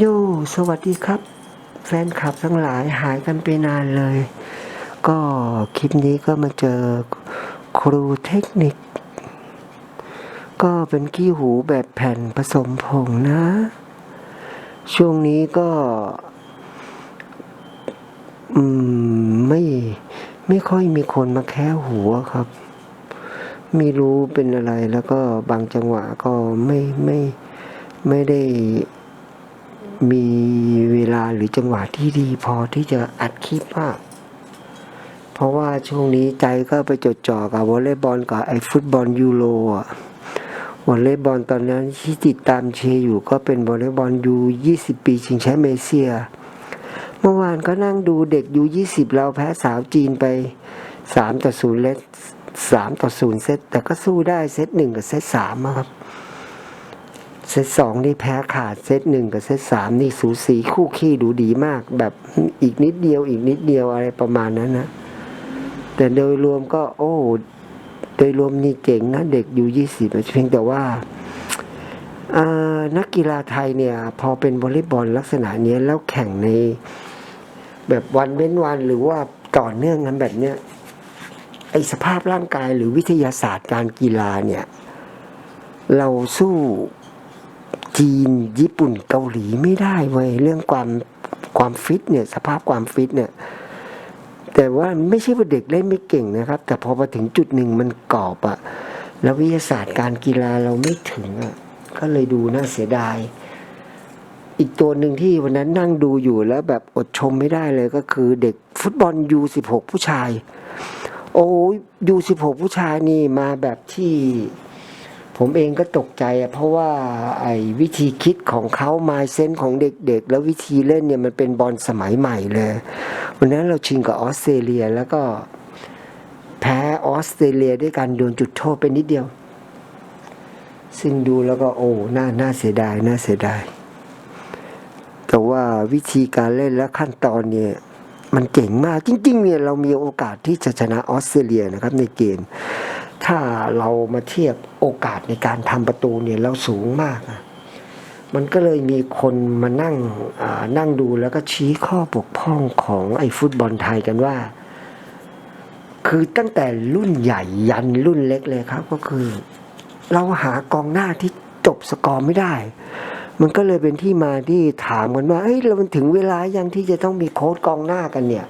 โยสวัสดีครับ แฟนคลับทั้งหลายหายกันไปนานเลย ก็คลิปนี้ก็มาเจอครูเทคนิค ก็เป็นขี้หูแบบแผ่นผสมผงนะ ช่วงนี้ก็ อืม ไม่ไม่ค่อยมีคนมาแค่หัวครับ ไม่รู้เป็นอะไรแล้วก็บางจังหวะก็ไม่ไม่ไม่ได้ มีเวลาหรือจังหวะที่ดีพอที่จะอัดคลิปมากเพราะว่าช่วงนี้ใจก็ไปจดจ่อกับวอลเลย์บอลกับไอ้ฟุตบอลยูโรอะวอลเลย์บอลตอนนั้นที่ติดตามเชียร์อยู่ก็เป็นวอลเลย์บอลยู20 ปีชิงแชมป์เอเชีย เมื่อวานก็นั่งดูเด็กยู20 เราแพ้สาวจีนไป 3 ต่อ0เลส3ต่อ0เซตแต่ก็สู้ได้เซตหนึ่งกับเซตสามอะครับ เซตสองนี่แพ้ขาดเซตหนึ่งกับเซตสามนี่สูสีคู่ขี้ดูดีมาก แบบอีกนิดเดียวอีกนิดเดียวอะไรประมาณนั้นนะ แต่โดยรวมก็โอ้ โดยรวมนี่เก่งนะเด็กอยู่ยี่สิบเพียงแต่ว่านักกีฬาไทยเนี่ย พอเป็นวอลเลย์บอลลักษณะนี้แล้วแข่งใน แบบวันเว้นวันหรือว่าต่อเนื่องกันแบบเนี้ยไอสภาพร่างกายหรือวิทยาศาสตร์การกีฬาเนี่ย เราสู้ จีนญี่ปุ่นเกาหลีไม่ได้เว้ยเรื่องความความฟิตเนี่ยสภาพความฟิตเนี่ยแต่ว่าไม่ใช่ว่าเด็กเล่นไม่เก่งนะครับ แต่พอมาถึงจุดหนึ่งมันกรอบอะแล้ววิทยาศาสตร์การกีฬาเราไม่ถึงอะก็เลยดูน่าเสียดาย อีกตัวหนึ่งที่วันนั้นนั่งดูอยู่แล้วแบบอดชมไม่ได้เลยก็คือเด็กฟุตบอลยูสิบหกผู้ชาย โอ้ยูสิบหกผู้ชายนี่มาแบบที่ ผมเองก็ตกใจอะเพราะว่าไอ้วิธีคิดของเขามายเซนของเด็กๆ แล้ววิธีเล่นเนี่ยมันเป็นบอลสมัยใหม่เลย วันนั้นเราชิงกับออสเตรเลียแล้วก็แพ้ออสเตรเลียด้วยการโดนจุดโทษไปนิดเดียว ซึ่งดูแล้วก็โอ้น่าน่าเสียดายน่าเสียดาย แต่ว่าวิธีการเล่นและขั้นตอนเนี่ยมันเก่งมากจริงๆเนี่ยเรามีโอกาสที่จะชนะออสเตรเลียนะครับในเกม ถ้าเรามาเทียบโอกาสในการทำประตูเนี่ยเราสูงมากอะมันก็เลยมีคนมานั่งอ่านั่งดูแล้วก็ชี้ข้อบกพร่องของไอ้ฟุตบอลไทยกันว่า คือตั้งแต่รุ่นใหญ่ยันรุ่นเล็กเลยครับ ก็คือ เราหากองหน้าที่จบสกอร์ไม่ได้ มันก็เลยเป็นที่มาที่ถามกันว่าเอ้ยเราถึงเวลายังที่จะต้องมีโค้ดกองหน้ากันเนี่ย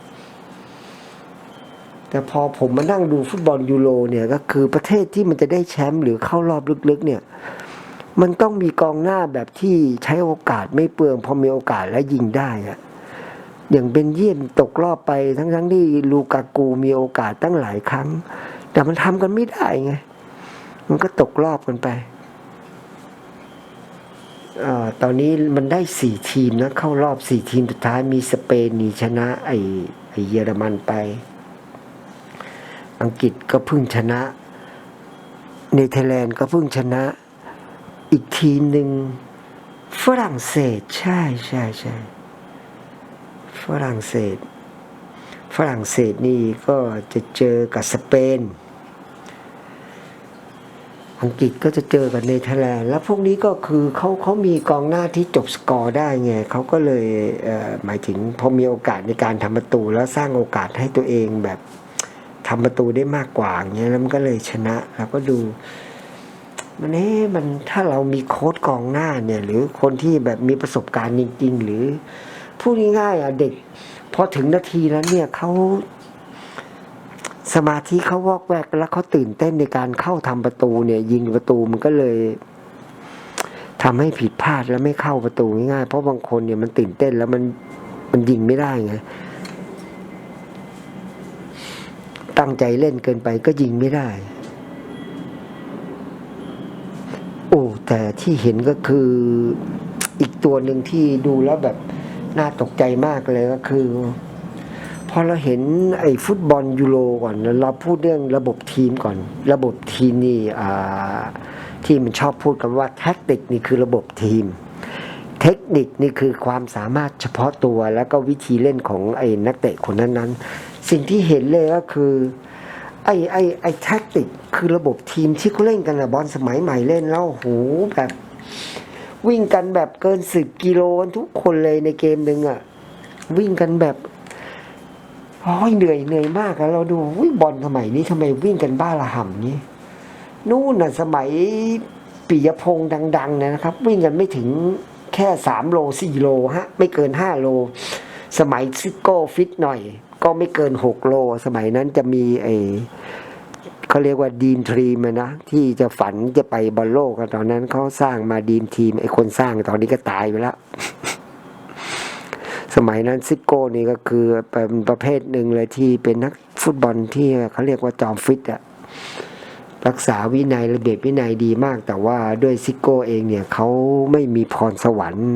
แต่พอผมมานั่งดูฟุตบอลยูโรเนี่ยก็คือประเทศที่มันจะได้แชมป์หรือเข้ารอบลึกๆเนี่ยมันต้องมีกองหน้าแบบที่ใช้โอกาสไม่เปลืองพอมีโอกาสแล้วยิงได้อะอย่างเบนเยียมตกรอบไปทั้งๆที่ลูกากูมีโอกาสตั้งหลายครั้ง แต่มันทำกันไม่ได้ไง มันก็ตกรอบกันไปออตอนนี้มันได้สี่ทีมนะ เข้ารอบสี่ทีมสุดท้ายมีสเปนนีชนะไอ้ไอเยอรมันไป อังกฤษก็เพิ่งชนะ เนเธอร์แลนด์ก็เพิ่งชนะ อีกทีหนึ่งฝรั่งเศส ใช่ใช่ใช่ฝรั่งเศส ฝรั่งเศสนี่ก็จะเจอกับสเปน อังกฤษก็จะเจอกับเนเธอร์แลนด์ แล้วพวกนี้ก็คือเขาเขามีกองหน้าที่จบสกอร์ได้ไงเขาก็เลยเหมายถึงพอมีโอกาสในการทำประตูแล้วสร้างโอกาสให้ตัวเองแบบ ทำประตูได้มากกว่าอย่างเงี้ยแล้วมันก็เลยชนะเราก็ดู มันเอ๊ะมันถ้าเรามีโค้ดกองหน้าเนี่ย หรือคนที่แบบมีประสบการณ์จริง ๆ หรือพูดง่ายๆอะเด็กพอถึงนาทีนั้นเนี่ยเขาสมาธิเขาวอกแวกแล้วเขาตื่นเต้นในการเข้าทำประตูเนี่ย ยิงประตูมันก็เลยทำให้ผิดพลาดแล้วไม่เข้าประตูง่ายๆเพราะบางคนเนี่ยมันตื่นเต้นแล้วมันมันยิงไม่ได้ไง ตั้งใจเล่นเกินไปก็ยิงไม่ได้ โอ้ แต่ที่เห็นก็คืออีกตัวหนึ่งที่ดูแล้วแบบน่าตกใจมากเลยก็คือ พอเราเห็นไอ้ฟุตบอลยูโรก่อนเราพูดเรื่องระบบทีมก่อน ระบบทีมนี่ที่มันชอบพูดกันว่าแท็กติกนี่คือระบบทีม เทคนิคนี่คือความสามารถเฉพาะตัวแล้วก็วิธีเล่นของไอ้นักเตะคนนั้นๆ สิ่งที่เห็นเลยก็คือ ไอ้ไอ้ไอ้แท็กติกคือระบบทีมที่เขาเล่นกันอะบอลสมัยใหม่เล่นแล้วโหแบบ วิ่งกันแบบเกินสิบกิโลทุกคนเลยในเกมหนึ่งอะวิ่งกันแบบโอ้ยเหนื่อยเหนื่อยมากอะเราดูวิบอลสมัยนี้ทำไมวิ่งกันบ้าระห่ำนี้นู่นน่ะสมัยปิยพงษ์ดัง ๆ นะครับ วิ่งกันไม่ถึงแค่สามโลสี่โลฮะ ไม่เกินห้าโล สมัยซิโก้ฟิตหน่อย ก็ไม่เกินหกโล สมัยนั้นจะมีไอเขาเรียกว่าดีมทีมนะ ที่จะฝันจะไปบอลโลกกันตอนนั้นเขาสร้างมาดีมทีม ไอคนสร้างตอนนี้ก็ตายไปแล้วสมัยนั้นซิโก้นี่ก็คือเป็นประเภทหนึ่งเลยที่เป็นนักฟุตบอลที่เขาเรียกว่าจอมฟิตอะรักษาวินัยระเบียบวินัยดีมาก แต่ว่าด้วยซิโก้เองเนี่ยเขาไม่มีพรสวรรค์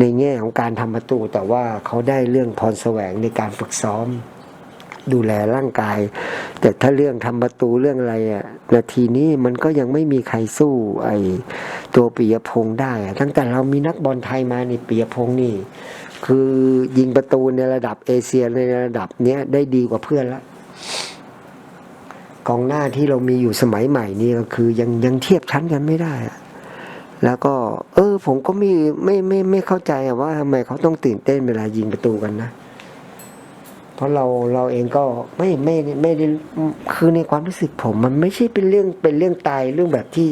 ในแง่ของการทำประตู แต่ว่าเขาได้เรื่องพรแสวงในการฝึกซ้อม ดูแลร่างกาย แต่ถ้าเรื่องทำประตูเรื่องอะไรอะนาทีนี้มันก็ยังไม่มีใครสู้ ไอตัวปิยพงษ์ได้ ตั้งแต่เรามีนักบอลไทยมาในปิยพงษ์นี่ คือยิงประตูในระดับเอเชียในระดับเนี้ยได้ดีกว่าเพื่อนละกองหน้าที่เรามีอยู่สมัยใหม่นี่ก็คือยังยังเทียบชั้นกันไม่ได้อะ แล้วก็ เออ ผมก็ไม่ไม่ไม่ไม่เข้าใจว่าทำไมเขาต้องตื่นเต้นเวลายิงประตูกันนะ เพราะเราเราเองก็ไม่ไม่ไม่ได้คือในความรู้สึกผม มันไม่ใช่เป็นเรื่องเป็นเรื่องตายเรื่องแบบที่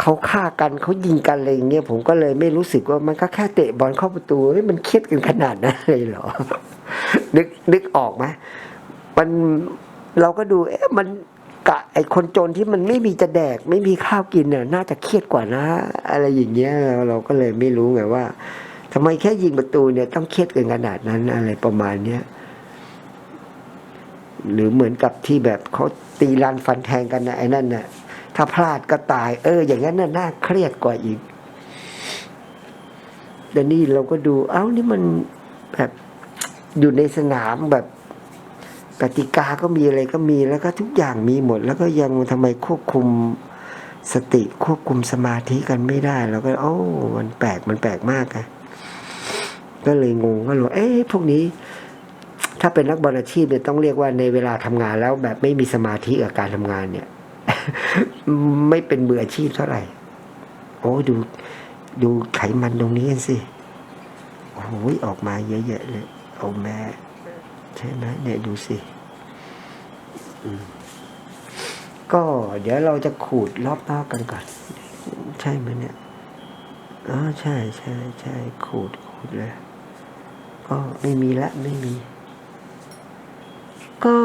เขาฆ่ากันเขายิงกันอะไรอย่างเงี้ยผมก็เลยไม่รู้สึกว่ามันก็แค่เตะบอลเข้าประตูเฮ้ยมันเครียดกันขนาดนั้นเลยเหรอ นึกนึกออกไหมมันเราก็ดูเอ๊ะมัน กะไอคนจนที่มันไม่มีจะแดก ไม่มีข้าวกินเนี่ยน่าจะเครียดกว่านะ อะไรอย่างเงี้ยเราก็เลยไม่รู้ไงว่าทำไมแค่ยิงประตูเนี่ยต้องเครียดกันขนาดนั้นอะไรประมาณเนี้ยหรือเหมือนกับที่แบบเขาตีรันฟันแทงกันนะไอ้นั่นน่ะถ้าพลาดก็ตาย เออ อย่างนั้นน่ะน่าเครียดกว่าอีกแต่นี่เราก็ดู เอ้านี่มันแบบอยู่ในสนามแบบ กติกาก็มีอะไรก็มีแล้วก็ทุกอย่างมีหมด แล้วก็ยังทำไมควบคุมสติควบคุมสมาธิกันไม่ได้เราก็ โอ้ มันแปลกมันแปลกมากอะก็เลยงงก็เลยเอ๊ะพวกนี้ ถ้าเป็นนักบอลอาชีพเนี่ยต้องเรียกว่าในเวลาทำงานแล้วแบบไม่มีสมาธิกับการทำงานเนี่ย ไม่เป็นมืออาชีพเท่าไหร่ โอ้ดู ดูไขมันตรงนี้กันสิโอ้โหออกมาเยอะแยะเลยโอ้แม่ ใช่ไหมเนี่ยดูสิก็เดี๋ยวเราจะขูดรอบนอกกันก่อน ใช่ไหมเนี่ยอ๋อใช่ใช่ใช่ขูดขูดเลย ก็ไม่มีละไม่มี ก็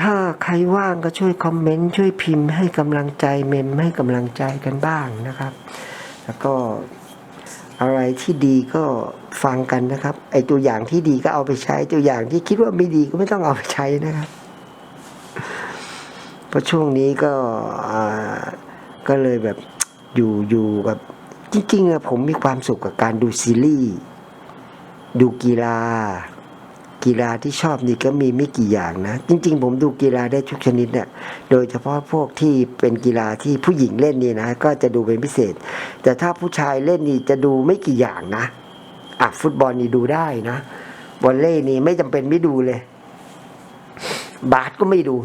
ถ้าใครว่างก็ช่วยคอมเมนต์ช่วยพิมพ์ให้กำลังใจเมมให้กำลังใจกันบ้างนะครับ แล้วก็อะไรที่ดีก็ ฟังกันนะครับ ไอตัวอย่างที่ดีก็เอาไปใช้ ตัวอย่างที่คิดว่าไม่ดีก็ไม่ต้องเอาไปใช้นะครับ เพราะช่วงนี้ก็ก็เลยแบบอยู่อยู่กับจริงๆอะผมมีความสุขกับการดูซีรีส์ดูกีฬา กีฬาที่ชอบนี่ก็มีไม่กี่อย่างนะ จริง ๆ ผมดูกีฬาได้ทุกชนิดเนี่ยโดยเฉพาะพวกที่เป็นกีฬาที่ผู้หญิงเล่นนี่นะ ก็จะดูเป็นพิเศษ แต่ถ้าผู้ชายเล่นนี่จะดูไม่กี่อย่างนะ อะฟุตบอลนี่ดูได้นะวอลเล่นี่ไม่จำเป็นไม่ดูเลย บาสก็ไม่ดู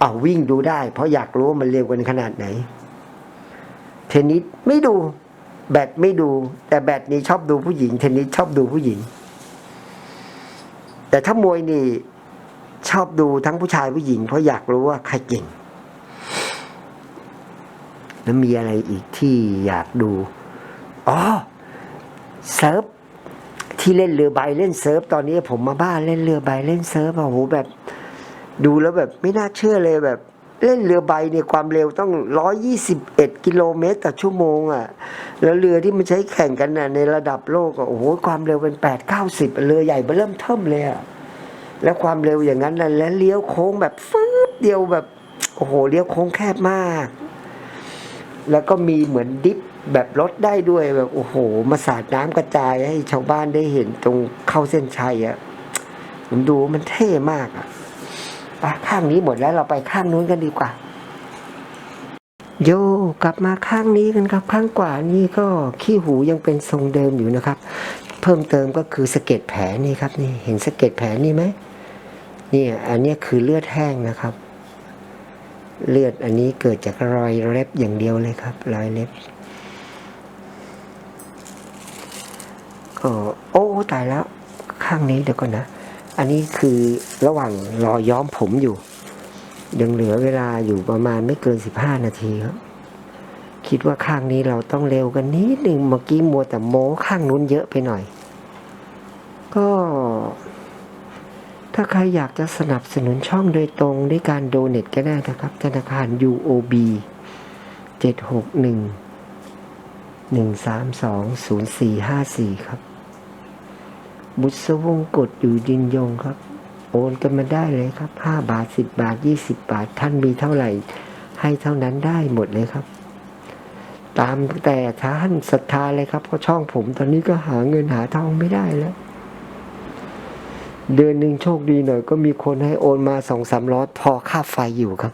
เอาวิ่งดูได้ เพราะอยากรู้ว่ามันเร็วกันขนาดไหน เทนนิสไม่ดู แบดไม่ดู แต่แบดนี่ชอบดูผู้หญิง เทนนิสชอบดูผู้หญิง แต่ถ้ามวยนี่ชอบดูทั้งผู้ชายผู้หญิง เพราะอยากรู้ว่าใครเก่งแล้วมีอะไรอีกที่อยากดู อ๋อ เซิร์ฟที่เล่นเรือใบเล่นเซิร์ฟตอนนี้ผมมาบ้านเล่นเรือใบเล่นเซิร์ฟโอ้โหแบบ ดูแล้วแบบไม่น่าเชื่อเลยแบบ เล่นเรือใบเนี่ยความเร็วต้องร้อยี่สิบเอ็ดกิโลเมตรต่อชั่วโมงอะ่ะ แล้วเรือที่มันใช้แข่งกันน่ะในระดับโลกโอ้โหความเร็วเป็นแปดเก้าสิบเรือใหญ่เริ่มเทิมเลยอะแล้วความเร็วอย่างนั้นนะแล้วเลี้ยวโค้งแบบฟืดเดียวแบบ โอ้โหเลี้ยวโค้งแคบมาก แล้วก็มีเหมือนดิฟ แบบรถได้ด้วยแบบโอ้โห มาสาดน้ำกระจายให้ชาวบ้านได้เห็นตรงเข้าเส้นชัยอะผมดูมันเท่มากอะไปข้างนี้หมดแล้วเราไปข้างนู้นกันดีกว่า โยกลับมาข้างนี้กันครับ ข้างกว่านี่ก็ขี้หูยังเป็นทรงเดิมอยู่นะครับ เพิ่มเติมก็คือสะเก็ดแผลนี่ครับ นี่เห็นสะเก็ดแผลนี่ไหมนี่อันนี้คือเลือดแห้งนะครับ เลือดอันนี้เกิดจากรอยเล็บอย่างเดียวเลยครับ รอยเล็บ ก็โอ้ตายแล้ว ข้างนี้เดี๋ยวก่อนนะ อันนี้คือระหว่างรอย้อมผมอยู่ ยังเหลือเวลาอยู่ประมาณไม่เกินสิบห้านาทีครับคิดว่าข้างนี้เราต้องเร็วกันนิดหนึ่งเมื่อกี้มัวแต่โม้ข้างนู้นเยอะไปหน่อย ก็ ถ้าใครอยากจะสนับสนุนช่องโดยตรงด้วยการโดเน a ก็ได้นะครับ ธนาคาร UOB เจ็ดหกหนึ่งหนึ่งสามสองศูนย์สี่ห้าสี่ครับ บุษวงกฎอยู่ดินยงครับ โอนกันมาได้เลยครับห้าบาทสิบบาทยี่สิบบาท ท่านมีเท่าไหร่ ให้เท่านั้นได้หมดเลยครับ ตามแต่ท่านศรัทธาเลยครับเพราะช่องผมตอนนี้ก็หาเงินหาทองไม่ได้แล้ว เดือนหนึ่งโชคดีหน่อย ก็มีคนให้โอนมาสองสามร้อยพอค่าไฟอยู่ครับ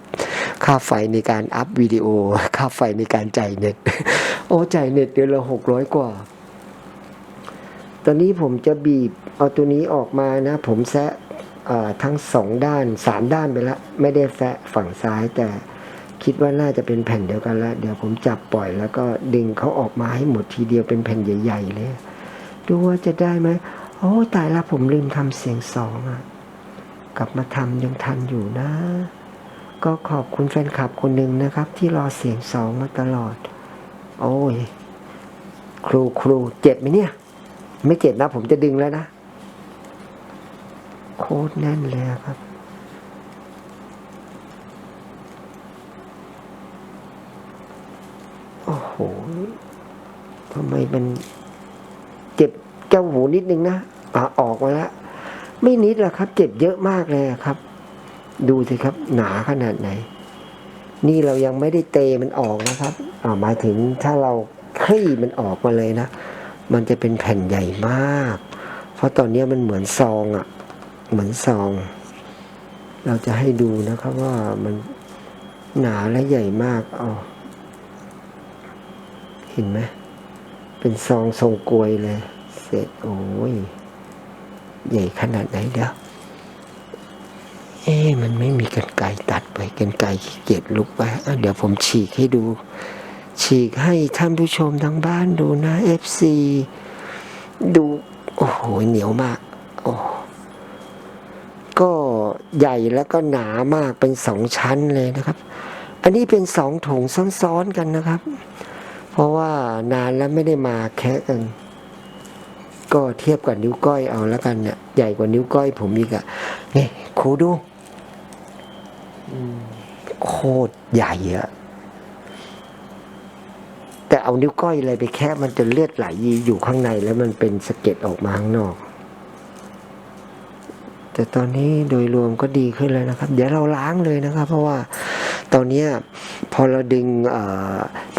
ค่าไฟในการอัพวิดีโอ ค่าไฟในการจ่ายเน็ต โอ้จ่ายเน็ตเดือนละหกร้อยกว่า ตอนนี้ผมจะบีบเอาตัวนี้ออกมานะ ผมแซะทั้งสองด้านสามด้านไปล้วไม่ได้แซะฝั่งซ้ายแต่คิดว่าน่าจะเป็นแผ่นเดียวกันล้วเดี๋ยวผมจับปล่อยแล้วก็ดึงเขาออกมาให้หมดทีเดียวเป็นแผ่นใหญ่ๆเลยดูว่าจะได้ไหมโอ้ตายล้วผมลืมทำเสียงสองอะกลับมาทำยังทันอยู่นะ ก็ขอบคุณแฟนคลับคนหนึ่งนะครับ ที่รอเสียงสองมาตลอด โอ้ย ครูครูเจ็บไหมเนี่ย ไม่เจ็บนะผมจะดึงแล้วนะโคตรแน่นเลยครับ โอ้โหทำไมมันเจ็บแก้วหูนิดนึงนะอะออกมาแล้ว ไม่นิดหรอกครับ เจ็บเยอะมากเลยครับ ดูสิครับ หนาขนาดไหน นี่เรายังไม่ได้เตมันออกนะครับ อ่าหมายถึงถ้าเราคลี่มันออกมาเลยนะ มันจะเป็นแผ่นใหญ่มาก เพราะตอนนี้มันเหมือนซองอะ่ะ เหมือนซอง เราจะให้ดูนะครับว่ามันหนาและใหญ่มากอ๋อเห็นไหมเป็นซองทรงกลวยเลย เสร็จโอ้ย ใหญ่ขนาดไหนเดี๋ยวเอ๊มันไม่มีกันไกตัดไปกันไกขี้เกียจลุกไปอะเดี๋ยวผมฉีกให้ดู ฉีกให้ท่านผู้ชมทางบ้านดูนะ FC ดู โอ้โห เหนียวมาก โอ้ก็ใหญ่แล้วก็หนามากเป็นสองชั้นเลยนะครับ อันนี้เป็นสองถุงซ้อนๆกันนะครับ เพราะว่านานแล้วไม่ได้มาแคะกัน ก็เทียบกับนิ้วก้อยเอาแล้วกันเนี่ยใหญ่กว่านิ้วก้อยผมอีกอะนี่ครูดูโคตรใหญ่อะ แต่เอานิ้วก้อยอะไรไปแค่มันจะเลือดไหลอยู่ข้างในแล้วมันเป็นสะเก็ดออกมาข้างนอก แต่ตอนนี้โดยรวมก็ดีขึ้นแล้วนะครับ เดี๋ยวเราล้างเลยนะครับ เพราะว่าตอนนี้พอเราดึงอ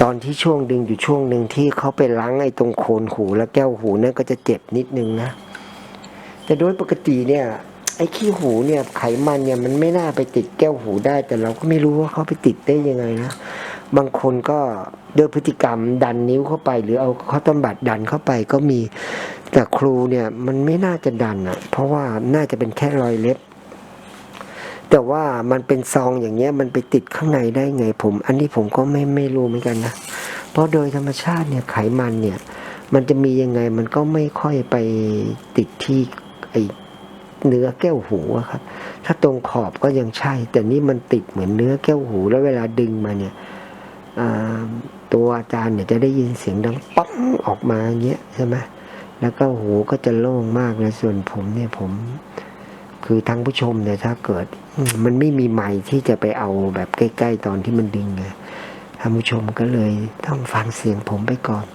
ตอนที่ช่วงดึงอยู่ช่วงหนึ่งที่เขาไปล้างไอ้ตรงโคนหูและแก้วหูนั่นก็จะเจ็บนิดนึงนะ แต่โดยปกติเนี่ยไอ้ขี้หูเนี่ยไขมันเนี่ยมันไม่น่าไปติดแก้วหูได้ แต่เราก็ไม่รู้ว่าเขาไปติดได้ยังไงนะ บางคนก็ด้วยพฤติกรรมดันนิ้วเข้าไป หรือเอาข้อตำบัดดันเข้าไปก็มี แต่ครูเนี่ยมันไม่น่าจะดันอะ่ะ เพราะว่าน่าจะเป็นแค่รอยเล็บ แต่ว่ามันเป็นซองอย่างเงี้ยมันไปติดข้างในได้ไงผม อันนี้ผมก็ไม่ไม่รู้เหมือนกันนะเพราะโดยธรรมชาติเนี่ยไขมันเนี่ย มันจะมียังไงมันก็ไม่ค่อยไปติดที่ไอเนื้อแก้วหูครับ ถ้าตรงขอบก็ยังใช่ แต่นี่มันติดเหมือนเนื้อแก้วหู แล้วเวลาดึงมาเนี่ย ตัวอาจารย์เนี่ยจะได้ยินเสียงดังป๊องออกมาอย่างเงี้ยใช่ไหมแล้วก็หูก็จะโล่งมากเลยส่วนผมเนี่ยผม คือทางผู้ชมเนี่ยถ้าเกิด มันไม่มีไม้ที่จะไปเอาแบบใกล้ ๆ ตอนที่มันดึงไงท่านผู้ชมก็เลยต้องฟังเสียงผมไปก่อน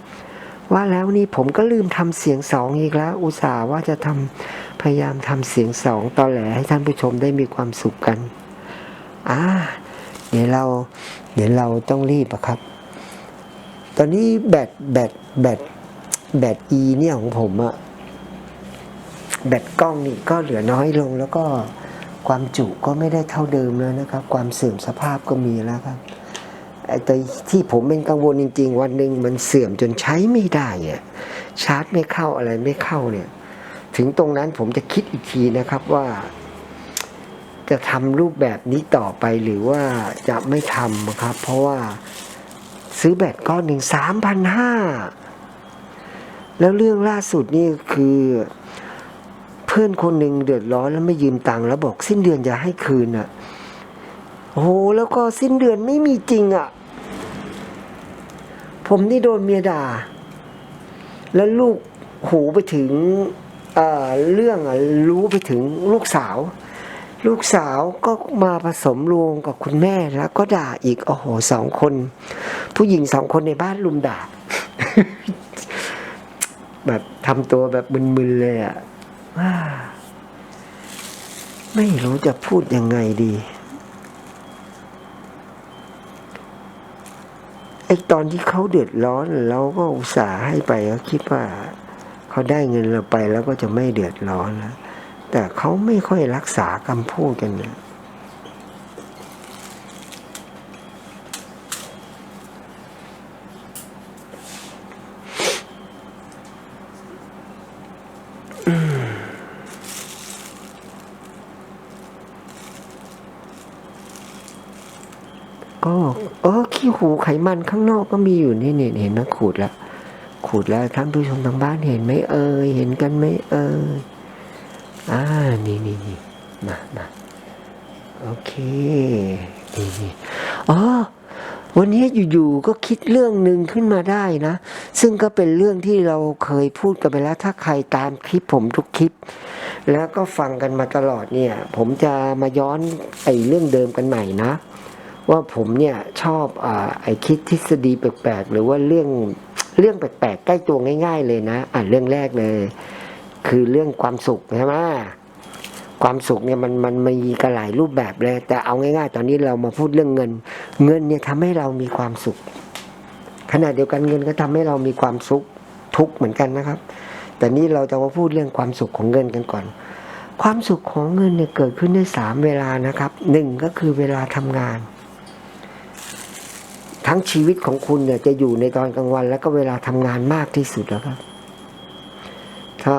ว่าแล้วนี่ผมก็ลืมทำเสียงสองอีกแล้ว อุตส่าห์ว่าจะทำพยายามทำเสียงสองตอนแหลให้ท่านผู้ชมได้มีความสุขกันอ่า เดี๋ยวเราเดี๋ยวเราต้องรีบอะครับ ตอนนี้แบตแบตแบตแบต E เนี่ยของผมอะแบตกล้องนี่ก็เหลือน้อยลงแล้วก็ความจุก็ไม่ได้เท่าเดิมแล้วนะครับ ความเสื่อมสภาพก็มีแล้วครับไอ้ตัวที่ผมเป็นกังวลจริง ๆ วันหนึ่งมันเสื่อมจนใช้ไม่ได้อะชาร์จไม่เข้าอะไรไม่เข้าเนี่ย ถึงตรงนั้นผมจะคิดอีกทีนะครับว่า จะทำรูปแบบนี้ต่อไปหรือว่าจะไม่ทำครับ เพราะว่าซื้อแบตก้อนหนึ่งสามพันห้าแล้วเรื่องล่าสุดนี่คือ เพื่อนคนหนึ่งเดือดร้อนแล้วไม่ยืมตังค์แล้วบอกสิ้นเดือนจะให้คืนอะโอ้โหแล้วก็สิ้นเดือนไม่มีจริงอะ ผมนี่โดนเมียด่า แล้วลูกหูไปถึงเอ่อเรื่องอะรู้ไปถึงลูกสาว ลูกสาวก็มาผสมรวมกับคุณแม่แล้วก็ด่าอีกโอ้โหสองคน ผู้หญิงสองคนในบ้านลุมด่า แบบทำตัวแบบมึนๆเลยอะว่าไม่รู้จะพูดยังไงดีไอตอนที่เขาเดือดร้อนเราก็อุตส่าห์ให้ไปก็คิดว่า เขาได้เงินเราไปแล้วก็จะไม่เดือดร้อนแล้ว แต่เขาไม่ค่อยรักษาคำพูดกันนะอืมก็เออขี้หูไขมันข้างนอกก็มีอยู่นี่เนี่ยเห็นไหมขูดแล้วขูดแล้วท่านผู้ชมทางบ้านเห็นไหมเอ่ยเห็นกันไหมเอ่ย อ่า นี่นี่นี่มามาโอเค นี่นี่อ๋อ วันนี้อยู่ๆก็คิดเรื่องหนึ่งขึ้นมาได้นะ ซึ่งก็เป็นเรื่องที่เราเคยพูดกันไปแล้ว ถ้าใครตามคลิปผมทุกคลิป แล้วก็ฟังกันมาตลอดเนี่ย ผมจะมาย้อนไอ้เรื่องเดิมกันใหม่นะ ว่าผมเนี่ยชอบอไอ้คิดทฤษฎีแปลกๆ หรือว่าเรื่องเรื่องแปลกๆ ใกล้ตัวง่าย ๆ เลยนะ อะเรื่องแรกเลย คือเรื่องความสุขใช่ไหมความสุขเนี่ยมันมันมีกันหลายรูปแบบเลย แต่เอาง่ายๆ ตอนนี้เรามาพูดเรื่องเงิน เงินเนี่ยทำให้เรามีความสุข ขณะเดียวกันเงินก็ทำให้เรามีความสุขทุกเหมือนกันนะครับ แต่นี้เราจะมาพูดเรื่องความสุขของเงินกันก่อน ความสุขของเงินเนี่ยเกิดขึ้นได้สามเวลานะครับหนึ่งก็คือเวลาทำงาน ทั้งชีวิตของคุณเนี่ยจะอยู่ในตอนกลางวัน แล้วก็เวลาทำงานมากที่สุดแล้วครับ ถ้า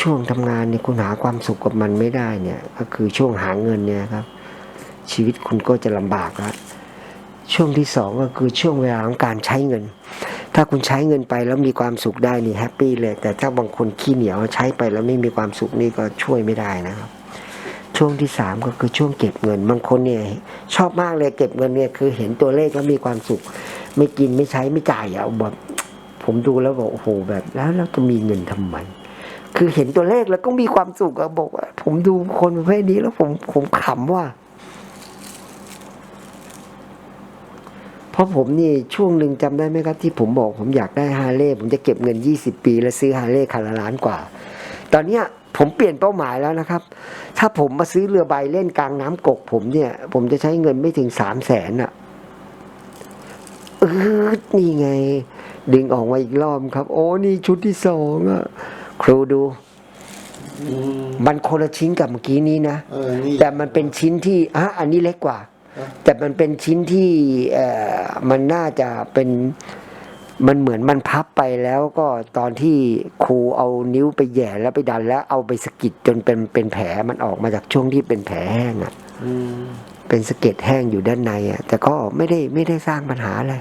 ช่วงทำงานเนี่ยคุณหาความสุขกับมันไม่ได้เนี่ย ก็คือช่วงหาเงินเนี่ยครับ ชีวิตคุณก็จะลำบากแล้วช่วงที่สองก็คือช่วงเวลาของการใช้เงิน ถ้าคุณใช้เงินไปแล้วมีความสุขได้นี่แฮปปี้เลย แต่ถ้าบางคนขี้เหนียวใช้ไปแล้วไม่มีความสุขนี่ก็ช่วยไม่ได้นะครับ ช่วงที่สามก็คือช่วงเก็บเงิน บางคนเนี่ยชอบมากเลยเก็บเงินเนี่ยคือเห็นตัวเลขแล้วมีความสุข ไม่กินไม่ใช้ไม่จ่ายอะแบบ ผมดูแล้วบอกโอ้โหแบบแล้วเราจะมีเงินทำไมคือเห็นตัวเลขแล้วก็มีความสุขอะบอกว่า ผมดูคนประเภทนี้แล้วผมผมขำว่า เพราะผมนี่ช่วงหนึ่งจำได้ไหมครับ ที่ผมบอกผมอยากได้ฮาเลย์ผมจะเก็บเงินยี่สิบปีแล้วซื้อฮาเลย์คันละล้านกว่า ตอนเนี้ยผมเปลี่ยนเป้าหมายแล้วนะครับ ถ้าผมมาซื้อเรือใบเล่นกลางน้ำกก ผมเนี่ย ผมจะใช้เงินไม่ถึงสามแสนอะเออนี่ไง ดึงออกมาอีกรอบครับ โอ้นี่ชุดที่สองอะครูดูอืมมันคนละชิ้นกับเมื่อกี้นี้นะ เออนี่ แต่มันเป็นชิ้นที่อะอันนี้เล็กกว่าครับแต่มันเป็นชิ้นที่เอ่อมันน่าจะเป็นมันเหมือนมันพับไปแล้วก็ตอนที่ครูเอานิ้วไปแหย่แล้วไปดันแล้วเอาไปสะกิดจนเป็นเป็นแผลมันออกมาจากช่วงที่เป็นแผลแห้งอะ่ะอืมเป็นสะเก็ดแห้งอยู่ด้านในอะ่ะ แต่ก็ไม่ได้ไม่ได้สร้างปัญหาอะไร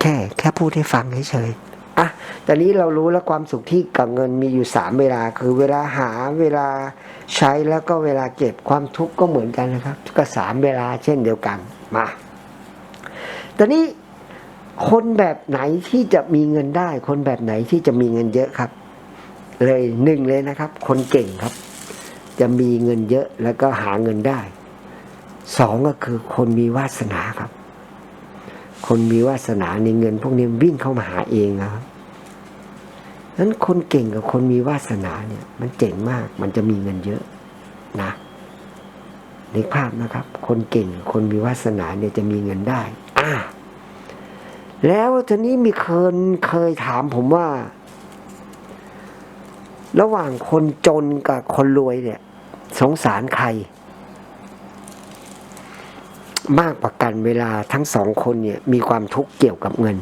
แค่แค่พูดให้ฟังเฉยๆอะตอนนี้เรารู้แล้วความสุขที่กับเงินมีอยู่สามเวลา คือเวลาหาเวลาใช้แล้วก็เวลาเก็บความทุกข์ก็เหมือนกันนะครับ ก็สามเวลาเช่นเดียวกันมาตอนนี้คนแบบไหนที่จะมีเงินได้ คนแบบไหนที่จะมีเงินเยอะครับ เลยหนึ่งเลยนะครับ คนเก่งครับ จะมีเงินเยอะแล้วก็หาเงินได้สองก็คือคนมีวาสนาครับ คนมีวาสนาในเงิน พวกนี้วิ่งเข้ามาหาเองนะครับนั้นคนเก่งกับคนมีวาสนาเนี่ย มันเจ๋งมาก มันจะมีเงินเยอะนะในภาพนะครับ คนเก่งคนมีวาสนาเนี่ยจะมีเงินได้ อ่า แล้วทีนี้มีคนเคยถามผมว่า ระหว่างคนจนกับคนรวยเนี่ย สงสารใคร มากกว่ากันเวลาทั้งสองคนเนี่ยมีความทุกข์เกี่ยวกับเงิน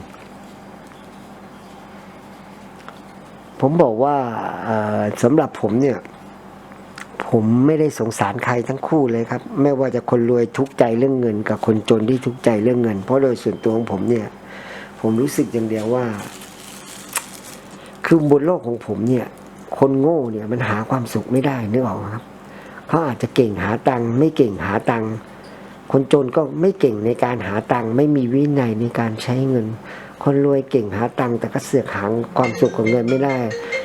ผมบอกว่าสำหรับผมเนี่ย ผมไม่ได้สงสารใครทั้งคู่เลยครับ ไม่ว่าจะคนรวยทุกข์ใจเรื่องเงิน กับคนจนที่ทุกข์ใจเรื่องเงิน เพราะโดยส่วนตัวของผมเนี่ย ผมรู้สึกอย่างเดียวว่า คือบนโลกของผมเนี่ย คนโง่เนี่ยมันหาความสุขไม่ได้นึกออกครับเขาอาจจะเก่งหาตังค์ไม่เก่งหาตังค์ คนจนก็ไม่เก่งในการหาตังค์ไม่มีวินัยในการใช้เงิน คนรวยเก่งหาตังค์แต่ก็เสือกหาความสุขของเงินไม่ได้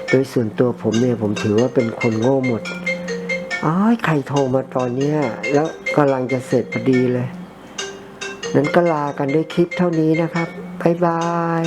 โดยส่วนตัวผมเนี่ยผมถือว่าเป็นคนโง่หมดอ้อใครโทรมาตอนเนี้ยแล้วกำลังจะเสร็จพอดีเลย นั้นก็ลากันด้วยคลิปเท่านี้นะครับ บ๊ายบาย